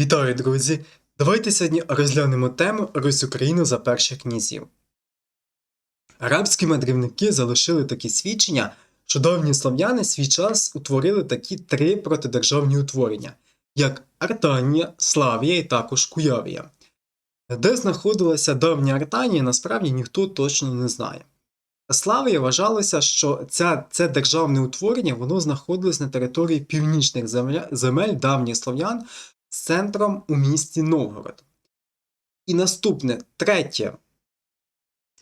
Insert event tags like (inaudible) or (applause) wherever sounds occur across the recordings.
Вітаю, друзі! Давайте сьогодні розглянемо тему Русь Україну за перших князів. Арабські мандрівники залишили такі свідчення, що давні слов'яни свій час утворили такі три протидержавні утворення, як Артанія, Славія і також Куявія. Де знаходилася давня Артанія, насправді ніхто точно не знає. Славія вважалося, що ця, це державне утворення воно знаходилось на території північних земля, земель давніх слов'ян з центром у місті Новгород. І наступне третє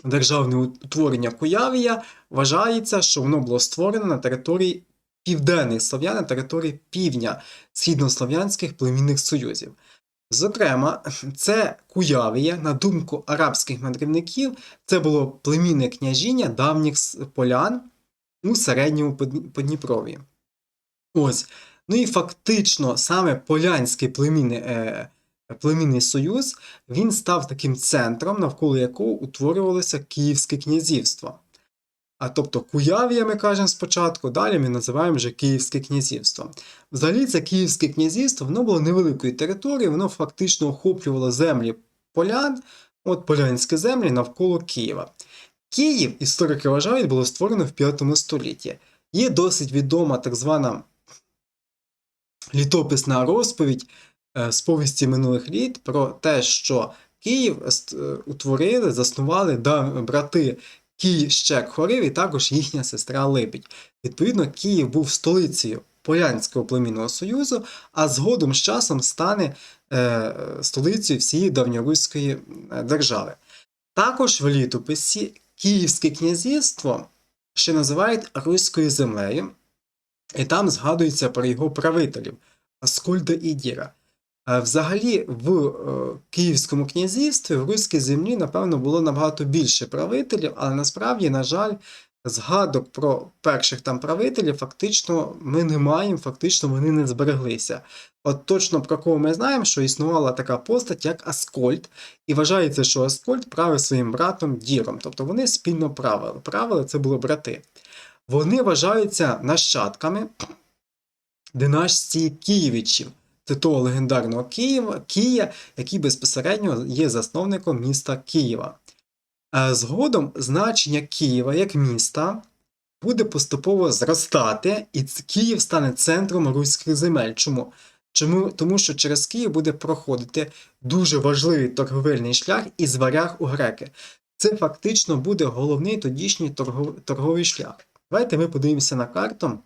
державне утворення Куявія вважається, що воно було створено на території південних слов'ян, на території півдня східнослов'янських племінних союзів. Зокрема, це Куявія, на думку арабських мандрівників, це було племінне княжіння давніх полян у середньому Подні- Подніпров'ї. Ось. Ну і фактично саме Полянський племінний, е, племінний союз він став таким центром, навколо якого утворювалося Київське князівство. А тобто Куявія ми кажемо спочатку, далі ми називаємо вже Київське князівство. Взагалі, це Київське князівство воно було невеликої території, воно фактично охоплювало землі полян, от полянські землі навколо Києва. Київ, історики вважають, було створено в 5 столітті. Є досить відома так звана літописна розповідь е, з повісті минулих літ про те, що Київ е, утворили, заснували брати Кій Щек Хорив і також їхня сестра Липідь. Відповідно, Київ був столицею Полянського племінного союзу, а згодом з часом стане е, столицею всієї давньоруської е, держави. Також в літописі Київське князівство ще називають Руською землею, і там згадується про його правителів Аскольда і Діра. Взагалі, в е, Київському князівстві в руській землі, напевно, було набагато більше правителів, але насправді, на жаль, згадок про перших там правителів фактично ми не маємо, фактично вони не збереглися. От точно про кого ми знаємо, що існувала така постать, як Аскольд, і вважається, що Аскольд правив своїм братом Діром, тобто вони спільно правили. Правили це були брати. Вони вважаються нащадками династії Києвичів. Це того легендарного Києва, Кия, який безпосередньо є засновником міста Києва. Е, Згодом значення Києва як міста буде поступово зростати, і Київ стане центром руських земель. Чому? Чому? Тому що через Київ буде проходити дуже важливий торговельний шлях із варяг у греки. Це фактично буде головний тодішній торговий шлях. Давайте ми подивимося на карту,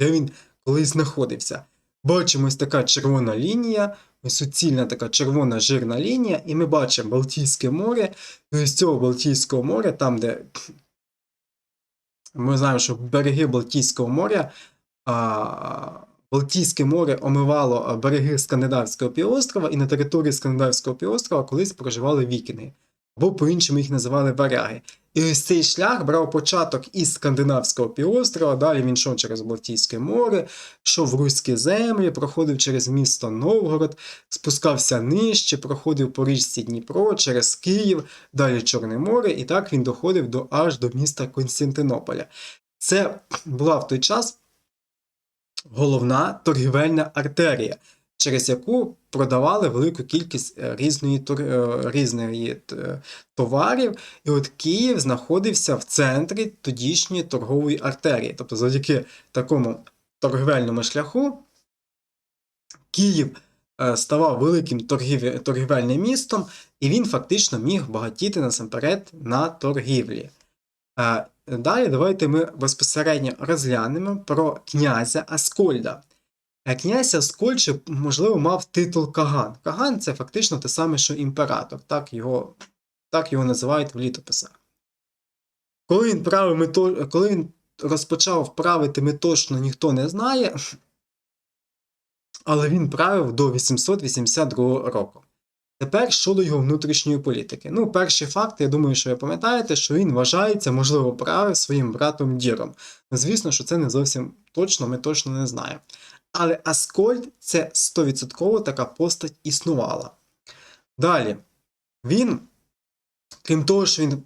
де він колись знаходився. Бачимо ось така червона лінія, ось суцільна така червона жирна лінія, і ми бачимо Балтійське море. І з цього Балтійського моря, там, де ми знаємо, що береги Балтійського моря, а, Балтійське море омивало береги Скандинавського півострова, і на території Скандинавського півострова колись проживали вікінги, або по-іншому їх називали варяги. І ось цей шлях брав початок із Скандинавського півострова, далі він йшов через Балтійське море, йшов в Руські землі, проходив через місто Новгород, спускався нижче, проходив по річці Дніпро, через Київ, далі Чорне море, і так він доходив до, аж до міста Константинополя. Це була в той час головна торгівельна артерія, через яку продавали велику кількість е, різної, е, різної е, товарів. І от Київ знаходився в центрі тодішньої торгової артерії. Тобто, завдяки такому торгівельному шляху Київ ставав великим торгів... торгівельним містом, і він фактично міг багатіти насамперед на торгівлі. Далі давайте ми безпосередньо розглянемо про князя Аскольда. Князь Аскольче, можливо, мав титул Каган. Каган це фактично те саме, що імператор, так його, так його називають в літописах. Коли він, правив, коли він розпочав правити, ми точно ніхто не знає, але він правив до 882 року. Тепер щодо його внутрішньої політики. Ну, перший факт, я думаю, що ви пам'ятаєте, що він вважається, можливо, правив своїм братом Діром. Ну, звісно, що це не зовсім точно, ми точно не знаємо. Але Аскольд це 100% така постать існувала. Далі, він, крім того, що він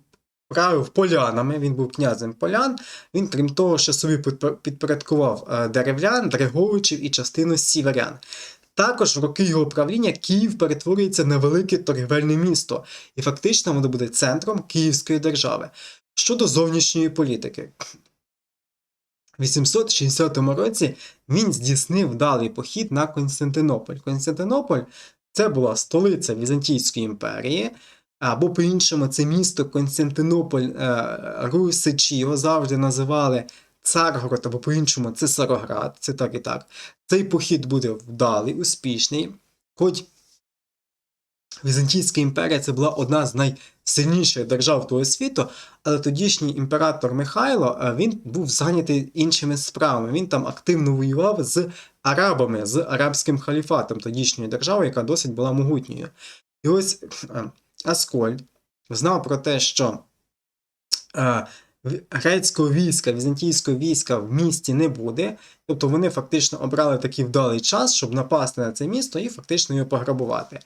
правив полянами, він був князем полян, він, крім того, що собі підпорядкував е, деревлян, дреговичів і частину сіверян. Також в роки його правління Київ перетворюється на велике торгівельне місто, і фактично воно буде центром Київської держави. Щодо зовнішньої політики. В 860 році він здійснив вдалий похід на Константинополь. Константинополь це була столиця Візантійської імперії, або по-іншому, це місто Константинополь е, Русичі, його завжди називали Царгород, або по-іншому це Цароград, це так і так. Цей похід буде вдалий, успішний. Хоч Візантійська імперія це була одна з найсильніших держав того світу, але тодішній імператор Михайло е, він був зайнятий іншими справами. Він там активно воював з арабами, з арабським халіфатом тодішньої держави, яка досить була могутньою. І ось е, Аскольд знав про те, що е, грецького війська, візантійського війська в місті не буде. Тобто вони фактично обрали такий вдалий час, щоб напасти на це місто і фактично його пограбувати.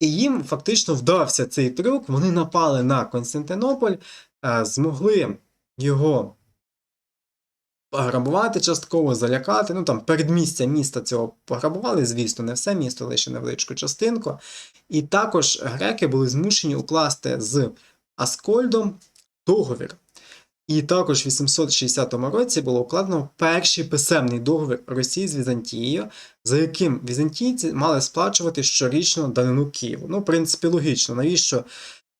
І їм фактично вдався цей трюк. Вони напали на Константинополь, е, змогли його пограбувати частково, залякати. Ну там передмістя міста цього пограбували, звісно, не все місто, лише невеличку частинку. І також греки були змушені укласти з Аскольдом договір. І також в 860 році було укладено перший писемний договір Росії з Візантією, за яким візантійці мали сплачувати щорічно данину Києву. Ну, в принципі, логічно, навіщо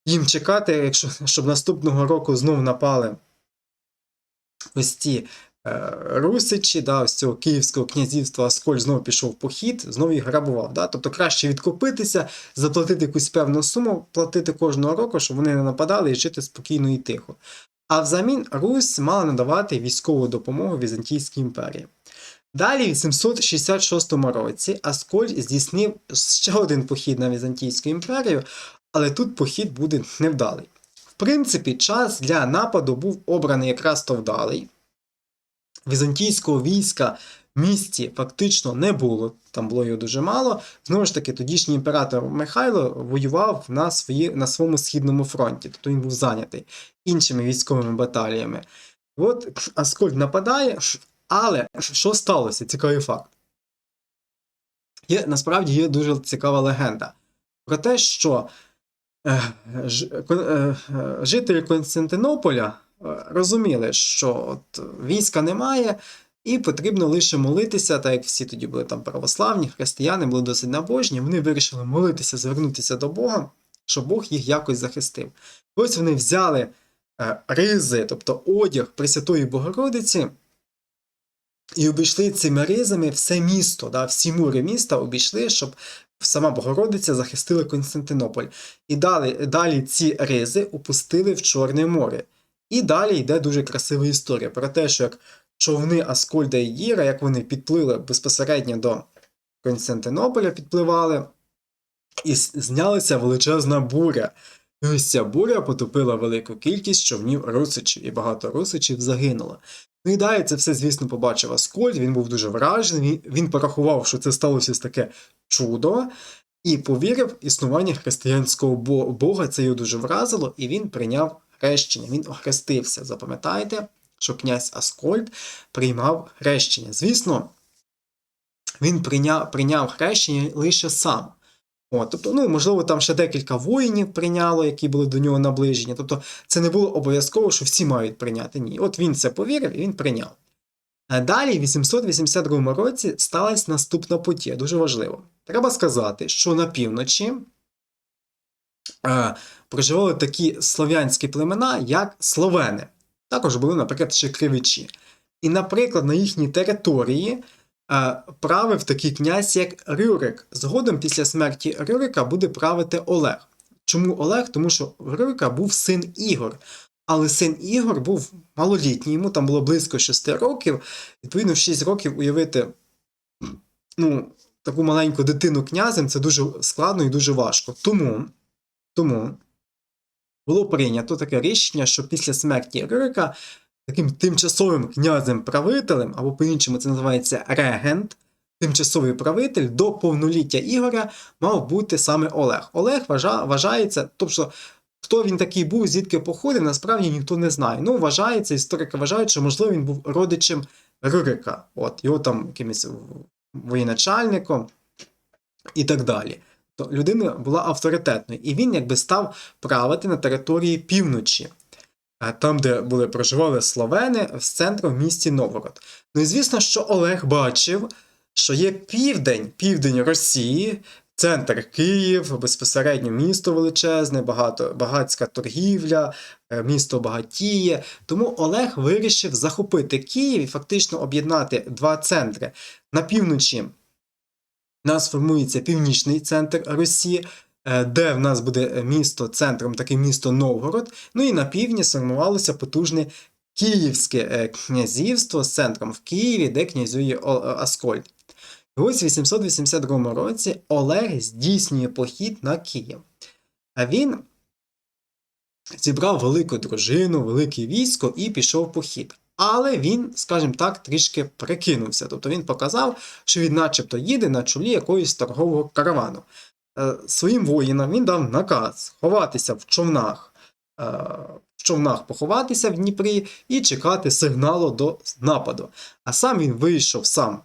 їм чекати, якщо щоб наступного року знов напали ось ці е, Русичі, да, ось цього Київського князівства Асколь знову пішов в похід, знову їх грабував. Да? Тобто краще відкупитися, заплатити якусь певну суму, платити кожного року, щоб вони не нападали і жити спокійно і тихо. А взамін Русь мала надавати військову допомогу Візантійській імперії. Далі, в 866 році, Асколь здійснив ще один похід на Візантійську імперію, але тут похід буде невдалий. В принципі, час для нападу був обраний якраз то вдалий. Візантійського війська місті фактично не було, там було його дуже мало. Знову ж таки, тодішній імператор Михайло воював на, свої, на своєму східному фронті, тобто він був зайнятий іншими військовими баталіями. От Аскольд нападає, але що сталося? Цікавий факт. Є, насправді є дуже цікава легенда про те, що е, е, жителі Константинополя е, розуміли, що от війська немає, і потрібно лише молитися, так як всі тоді були там православні, християни були досить набожні. Вони вирішили молитися, звернутися до Бога, щоб Бог їх якось захистив. Ось вони взяли е, ризи, тобто одяг Пресвятої Богородиці, і обійшли цими ризами все місто, да, всі мури міста обійшли, щоб сама Богородиця захистила Константинополь. І далі, далі ці ризи опустили в Чорне море. І далі йде дуже красива історія про те, що як човни Аскольда і Гіра, як вони підплили безпосередньо до Константинополя, підпливали, і знялася величезна буря. І ось ця буря потопила велику кількість човнів русичів, і багато русичів загинуло. Ну і далі це все, звісно, побачив Аскольд, він був дуже вражений, він, порахував, що це сталося таке чудо, і повірив в існування християнського Бога, це його дуже вразило, і він прийняв хрещення, він охрестився. Запам'ятайте, що князь Аскольд приймав хрещення. Звісно, він прийняв, прийняв хрещення лише сам. От, тобто, ну, можливо, там ще декілька воїнів прийняло, які були до нього наближені. Тобто, це не було обов'язково, що всі мають прийняти. Ні. От він це повірив і він прийняв. Далі, в 882 році, сталася наступна подія, дуже важливо. Треба сказати, що на півночі е, проживали такі слов'янські племена, як словени. Також були, наприклад, ще кривичі. І, наприклад, на їхній території е, правив такий князь, як Рюрик. Згодом після смерті Рюрика буде правити Олег. Чому Олег? Тому що Рюрика був син Ігор. Але син Ігор був малолітній, йому там було близько 6 років. Відповідно, в 6 років уявити ну, таку маленьку дитину князем це дуже складно і дуже важко. Тому, тому було прийнято таке рішення, що після смерті Рюрика таким тимчасовим князем-правителем, або по-іншому це називається регент, тимчасовий правитель до повноліття Ігоря мав бути саме Олег. Олег вважа, вважається, тобто, хто він такий був, звідки походив, насправді ніхто не знає. Ну, вважається, історики вважають, що можливо він був родичем Рюрика. От, його там якимось воєначальником. і так далі. Людина була авторитетною, і він якби став правити на території півночі, е, там, де були проживали словени, з центру в місті Новгород. Ну і звісно, що Олег бачив, що є південь, південь Росії, центр Київ, безпосередньо місто величезне, багато, багатська торгівля, е, місто багатіє. Тому Олег вирішив захопити Київ і фактично об'єднати два центри. На півночі у нас формується північний центр Росії, е, де в нас буде місто центром, таке місто Новгород. Ну і на півдні сформувалося потужне Київське е, князівство з центром в Києві, де князює Аскольд. І ось в 882 році Олег здійснює похід на Київ. А він зібрав велику дружину, велике військо і пішов похід. Але він, скажімо так, трішки прикинувся. Тобто він показав, що він начебто їде на чолі якогось торгового каравану. Е, Своїм воїнам він дав наказ ховатися в човнах, е, в човнах поховатися в Дніпрі і чекати сигналу до нападу. А сам він вийшов сам,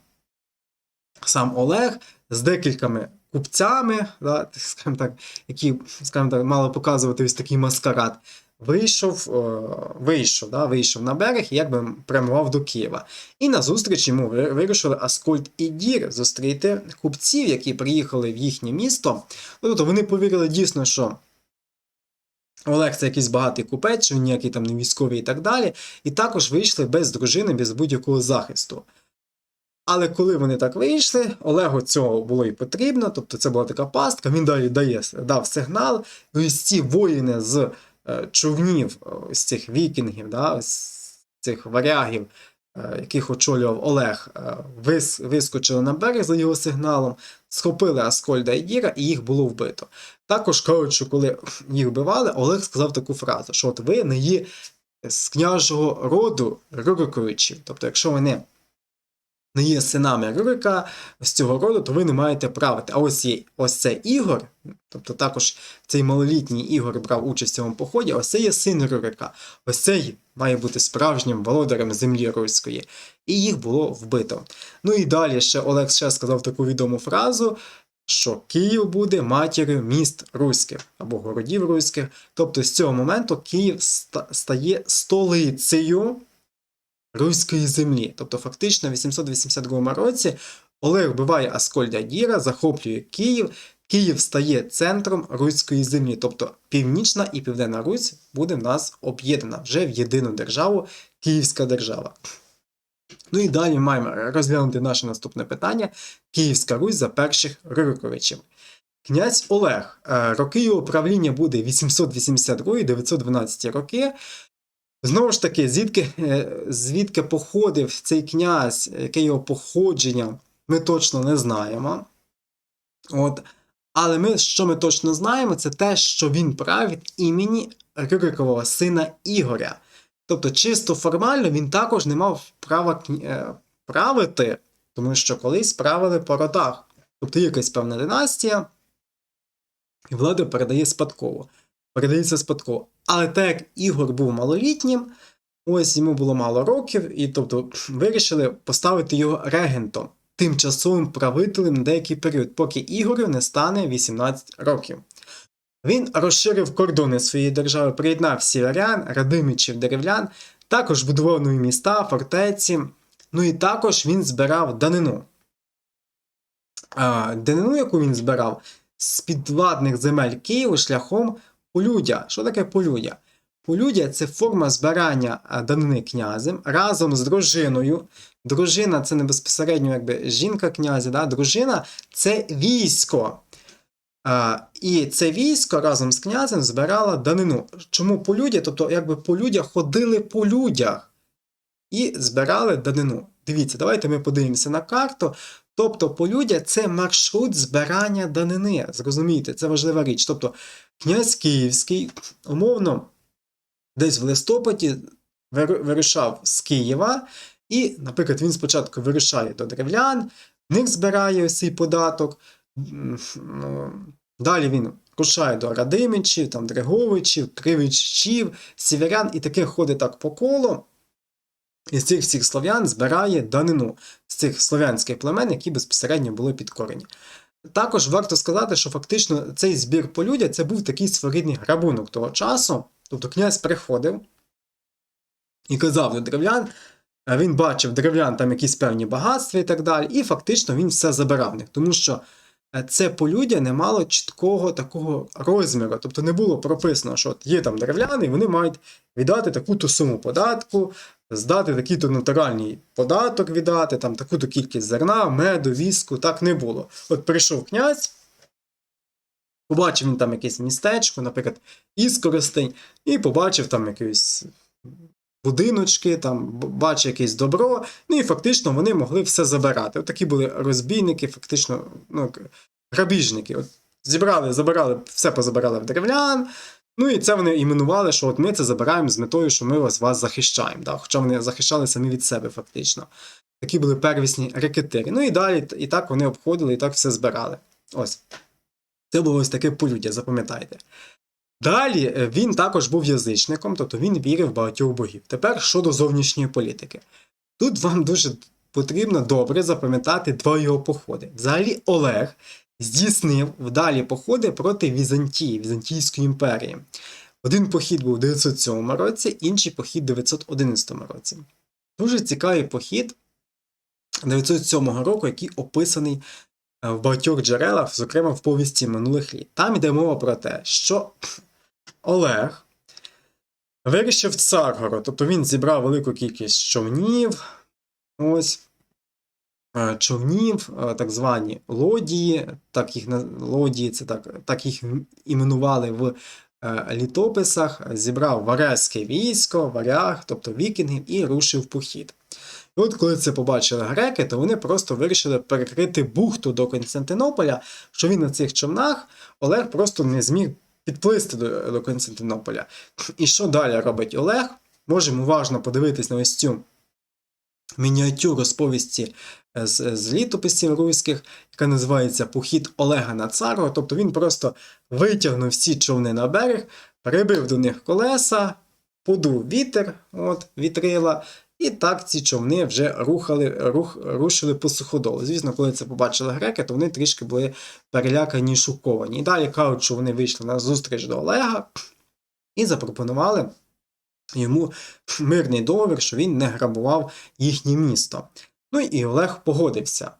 сам Олег з декількома купцями, да, (laughs) скажімо так, які скажімо так, мали показувати ось такий маскарад. Вийшов, е, вийшов, да, вийшов на берег і якби прямував до Києва. І назустріч йому вирішили Аскольд і Дір зустріти купців, які приїхали в їхнє місто. Ну, Тобто вони повірили дійсно, що Олег це якийсь багатий купець, що ніякий там не військовий і так далі. І також вийшли без дружини, без будь-якого захисту. Але коли вони так вийшли, Олегу цього було і потрібно, тобто це була така пастка, він далі дає, дав сигнал. І ці воїни з човнів, е, ось цих вікінгів, да, ось цих варягів, е, яких очолював Олег, е, вис, вискочили на берег за його сигналом, схопили Аскольда і Діра, і їх було вбито. Також що коли їх вбивали, Олег сказав таку фразу: що от ви не є з княжого роду Рюриковичів. Тобто, якщо ви не не є синами Рюрика з цього роду, то ви не маєте правити. А ось є ось це Ігор, тобто також цей малолітній Ігор брав участь в цьому поході, ось це є син Рюрика. Ось цей має бути справжнім володарем землі руської. І їх було вбито. Ну і далі ще Олег ще сказав таку відому фразу. Що Київ буде матір'ю міст руських або городів руських. Тобто з цього моменту Київ стає столицею руської землі. Тобто, фактично, в 882 році Олег вбиває Аскольда Діра, захоплює Київ. Київ стає центром руської землі. Тобто Північна і Південна Русь буде в нас об'єднана вже в єдину державу Київська держава. Ну і далі маємо розглянути наше наступне питання: Київська Русь за перших Рюриковичів. Князь Олег. Е, Роки його правління буде 882-912 роки. Знову ж таки, звідки, е, звідки походив цей князь, яке його походження, ми точно не знаємо. От. Але ми, що ми точно знаємо, це те, що він править імені Рюрикового сина Ігоря. Тобто, чисто формально він також не мав права е, правити, тому що колись правили по родах. Тобто якась певна династія, і влада передає спадково. Передається спадково. Але так як Ігор був малолітнім, ось йому було мало років, і тобто вирішили поставити його регентом, тимчасовим правителем на деякий період, поки Ігорю не стане 18 років. Він розширив кордони своєї держави, приєднав сіверян, радимичів, деревлян, також будував нові міста, фортеці. Ну і також він збирав данину. А, данину, яку він збирав, з підвладних земель Києва шляхом полюдя. Що таке полюдя? Полюдя це форма збирання данини князем разом з дружиною. Дружина це не безпосередньо якби жінка князя, да? дружина це військо. А, і це військо разом з князем збирало данину. Чому полюдя? Тобто, якби полюдя ходили по людях і збирали данину. Дивіться, давайте ми подивимося на карту. Тобто, полюдя це маршрут збирання данини. Зрозумійте, це важлива річ. Тобто, князь Київський, умовно, десь в листопаді вирушав з Києва, і, наприклад, він спочатку вирушає до древлян, в них збирає цей податок. ну, Далі він рушає до Радимичів, там, Дреговичів, Кривичів, Сіверян, і таке ходить так по колу. І з цих всіх слов'ян збирає данину з цих слов'янських племен, які безпосередньо були підкорені. також варто сказати, що фактично цей збір полюдя це був такий своєрідний грабунок того часу. Тобто князь приходив і казав до древлян, він бачив древлян там якісь певні багатства і так далі, і фактично він все забирав них, тому що це полюдя не мало чіткого такого розміру. Тобто не було прописано, що от є там древляни, і вони мають віддати таку-то суму податку, здати такий-то натуральний податок віддати, там таку-то кількість зерна, меду, віску, так не було. От прийшов князь, побачив він там якесь містечко, наприклад, Іскоростень, і побачив там якийсь будиночки, там б- бачив якесь добро, ну і фактично вони могли все забирати. От такі були розбійники, фактично, ну, грабіжники. От зібрали, забирали, все позабирали в древлян. Ну і це вони іменували, що от ми це забираємо з метою, що ми вас, вас захищаємо. Да? Хоча вони захищали самі від себе, фактично. Такі були первісні рекетири. Ну і далі, і так вони обходили, і так все збирали. Ось. Це було ось таке полюдя, запам'ятайте. Далі е, він також був язичником, тобто він вірив багатьох богів. Тепер щодо зовнішньої політики. Тут вам дуже потрібно добре запам'ятати два його походи. Взагалі, Олег здійснив вдалі походи проти Візантії, Візантійської імперії. Один похід був у 907 році, інший похід у 911 році. Дуже цікавий похід 907 року, який описаний е, в багатьох джерелах, зокрема в повісті минулих літ. Там йде мова про те, що Олег вирішив Царгород, тобто він зібрав велику кількість човнів, ось, е, човнів, е, так звані лодії, так їх лодії, це так, так їх іменували в е, літописах, зібрав варязьке військо, варяг, тобто вікінгів, і рушив похід. І от коли це побачили греки, то вони просто вирішили перекрити бухту до Константинополя, що він на цих човнах Олег просто не зміг підплисти до, до Константинополя. І що далі робить Олег? Можемо уважно подивитись на ось цю мініатюру розповісті е, з, з літописів руських, яка називається Похід Олега на Царго. Тобто він просто витягнув всі човни на берег, прибив до них колеса, подув вітер, от, вітрила, і так ці човни вже рухали, рух, рушили по суходолу. Звісно, коли це побачили греки, то вони трішки були перелякані і шоковані. І далі кажуть, що вони вийшли на зустріч до Олега і запропонували йому мирний договір, що він не грабував їхнє місто. Ну і Олег погодився.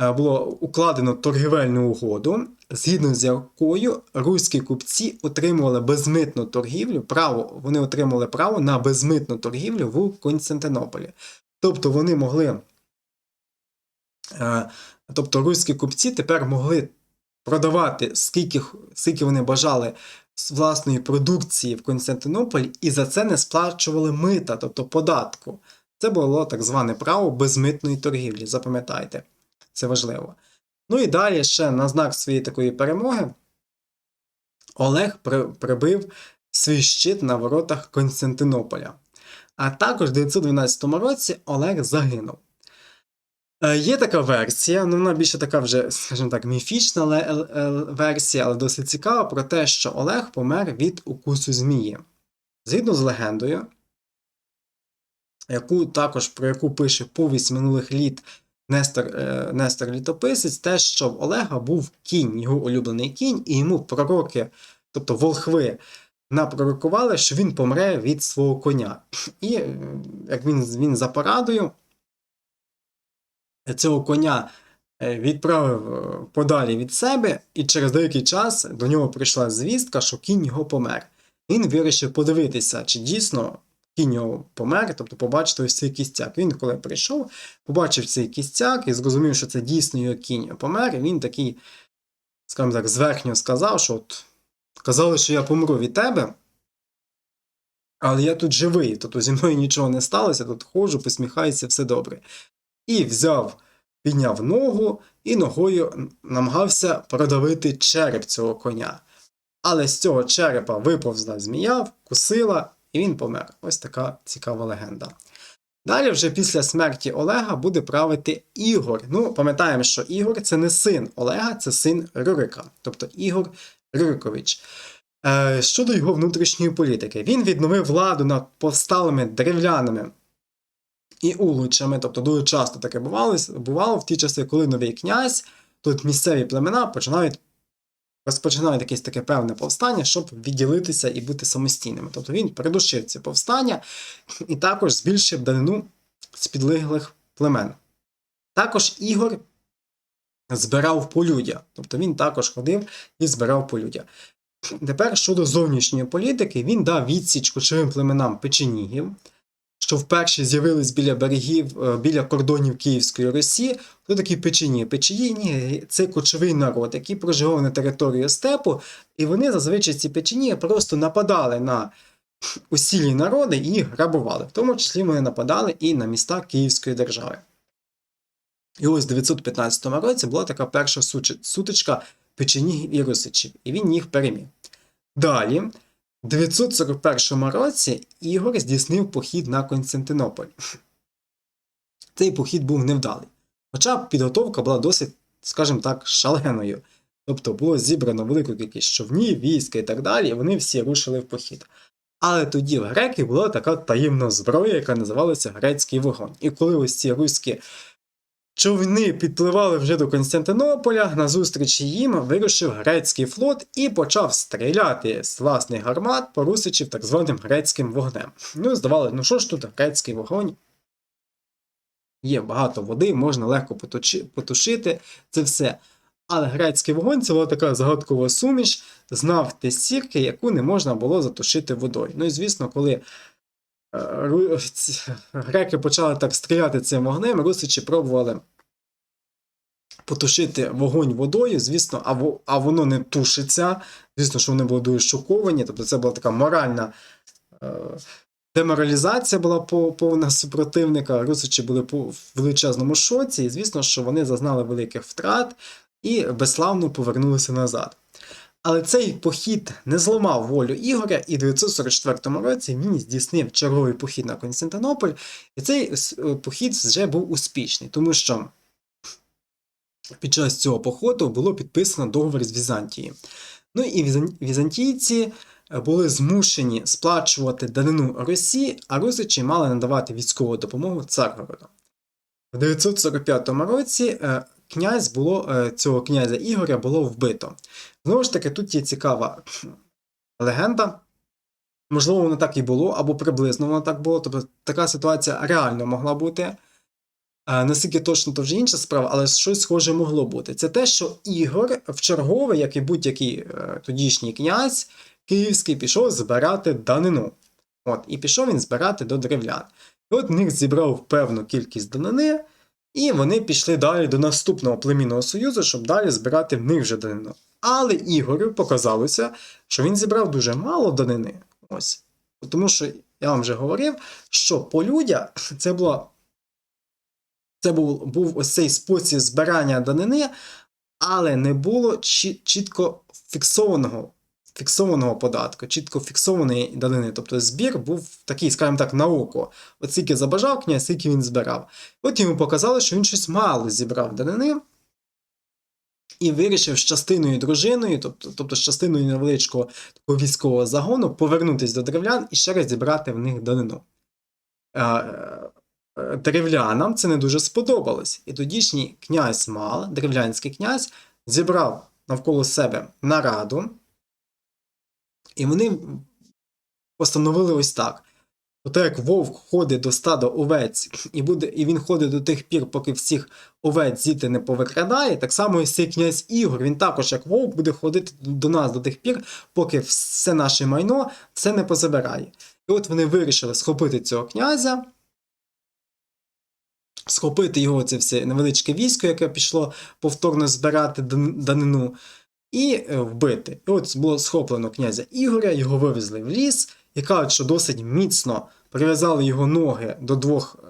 Е, Було укладено торгівельну угоду, згідно з якою руські купці отримували безмитну торгівлю, право, вони отримали право на безмитну торгівлю в Константинополі. Тобто вони могли, е, тобто руські купці тепер могли продавати скільки, скільки вони бажали з власної продукції в Константинополі, і за це не сплачували мита, тобто податку. Це було так зване право безмитної торгівлі, запам'ятайте, це важливо. Ну і далі ще на знак своєї такої перемоги Олег прибив свій щит на воротах Константинополя. А також в 912 році Олег загинув. Е, Є така версія, ну вона більше така вже, скажімо так, міфічна е, е, версія, але досить цікава про те, що Олег помер від укусу змії. Згідно з легендою, яку також про яку пише повість минулих літ Нестор, е, Нестор Літописець, те, що в Олега був кінь, його улюблений кінь, і йому пророки, тобто волхви, напророкували, що він помре від свого коня. І е, як він, він за порадою цього коня е, відправив е, подалі від себе, і через деякий час до нього прийшла звістка, що кінь його помер. Він вирішив подивитися, чи дійсно кінь помер, тобто побачити ось цей кістяк. Він, коли прийшов, побачив цей кістяк і зрозумів, що це дійсно його кінь помер. І він такий, скажімо так, зверхньо сказав, що от казали, що я помру від тебе. Але я тут живий, тобто зі мною нічого не сталося, тут ходжу, посміхаюся, все добре. І взяв, підняв ногу і ногою намагався продавити череп цього коня. Але з цього черепа виповзла змія, вкусила, і він помер. Ось така цікава легенда. Далі, вже після смерті Олега буде правити Ігор. Ну, пам'ятаємо, що Ігор це не син Олега, це син Рюрика, тобто Ігор Рюрикович. Е, щодо його внутрішньої політики, він відновив владу над повсталими древлянами і улучами, тобто дуже часто таке бувало, бувало в ті часи, коли новий князь, тут місцеві племена починають розпочинають якесь таке певне повстання, щоб відділитися і бути самостійними. Тобто він придушив ці повстання і також збільшив данину з підлеглих племен. Також Ігор збирав полюдя, тобто він також ходив і збирав полюдя. Тепер щодо зовнішньої політики, він дав відсіч кочовим племенам печенігів, що вперше з'явились біля берегів, е, біля кордонів Київської Росії. Хто такі печені? Печені це кочовий народ, який проживав на території степу, і вони зазвичай ці печені просто нападали на усілі народи і грабували. В тому числі вони нападали і на міста Київської держави. І ось в 915 році була така перша сутичка печенігів і русичів, і він їх переміг. Далі, 941 році Ігор здійснив похід на Константинополь. Цей похід був невдалий. Хоча підготовка була досить, скажімо так, шаленою. Тобто було зібрано велику кількість човнів, війська і так далі, і вони всі рушили в похід. Але тоді в греків була така таємна зброя, яка називалася грецький вогонь. І коли ось ці руські човни підпливали вже до Константинополя, назустріч їм вирушив грецький флот і почав стріляти з власних гармат по русичів так званим грецьким вогнем. Ну, здавалося, ну що ж тут грецький вогонь? Є багато води, можна легко потушити це все. Але грецький вогонь це була така загадкова суміш з нафти сірки, яку не можна було затушити водою. Ну і звісно, коли греки почали так стріляти цим вогнем, русичі пробували потушити вогонь водою, звісно, а, а воно не тушиться. Звісно, що вони були дуже шоковані. Тобто це була така моральна. е, Деморалізація була повна супротивника, русичі були в величезному шоці, і звісно, що вони зазнали великих втрат і безславно повернулися назад. Але цей похід не зламав волю Ігоря, і в 944 році він здійснив черговий похід на Константинополь, і цей е, похід вже був успішний, тому що під час цього походу було підписано договір з Візантією. Ну і візантійці е, були змушені сплачувати данину Росії, а русичі мали надавати військову допомогу Царгороду. В 945 році е, князь було, е, цього князя Ігоря було вбито. Знову ж таки, тут є цікава легенда. Можливо, воно так і було, або приблизно воно так було. Тобто така ситуація реально могла бути. Е, Наскільки точно, то вже інша справа, але щось схоже могло бути. Це те, що Ігор в чергове, як і будь-який е, тодішній князь київський, пішов збирати данину. От, і пішов він збирати до древлян. І от в них зібрав певну кількість данини, і вони пішли далі до наступного племінного союзу, щоб далі збирати в них вже данину. Але Ігорю показалося, що він зібрав дуже мало данини. Ось. Тому що я вам вже говорив, що полюдя (clears throat) це була. Це був, був ось цей спосіб збирання данини, але не було чітко фіксованого, фіксованого податку, чітко фіксованої данини. Тобто збір був такий, скажімо так, на око. От скільки забажав князь, скільки він збирав. От йому показали, що він щось мало зібрав данини. І вирішив з частиною дружиною, тобто, тобто з частиною невеличкого такого військового загону, повернутися до древлян і ще раз зібрати в них данину. Е, е, Древлянам це не дуже сподобалось. І тодішній князь Мал, древлянський князь, зібрав навколо себе нараду, і вони постановили ось так. Ото як вовк ходить до стада овець, і буде, і він ходить до тих пір, поки всіх овець звідти не повикрадає, так само і цей князь Ігор, він також, як вовк, буде ходити до нас до тих пір, поки все наше майно все не позабирає. І от вони вирішили схопити цього князя, схопити його це все невеличке військо, яке пішло повторно збирати данину, і е, вбити. І от було схоплено князя Ігоря, його вивезли в ліс, і кажуть, що досить міцно прив'язали його ноги до двох е,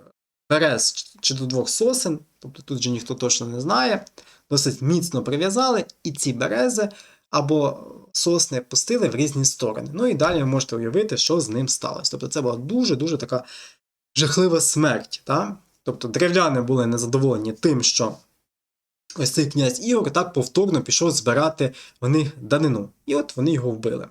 берез чи- до двох сосен, тобто тут же ніхто точно не знає. Досить міцно прив'язали, і ці берези або сосни пустили в різні сторони. Ну і далі ви можете уявити, що з ним сталося. Тобто це була дуже-дуже така жахлива смерть. Та? Тобто древляни були незадоволені тим, що ось цей князь Ігор так повторно пішов збирати в них данину. І от вони його вбили.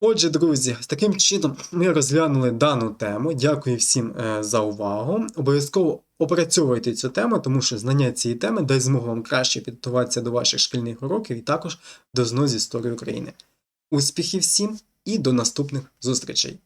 Отже, друзі, таким чином ми розглянули дану тему. Дякую всім е, за увагу. Обов'язково опрацьовуйте цю тему, тому що знання цієї теми дасть змогу вам краще підготуватися до ваших шкільних уроків і також до ЗНО з історії України. Успіхів всім і до наступних зустрічей!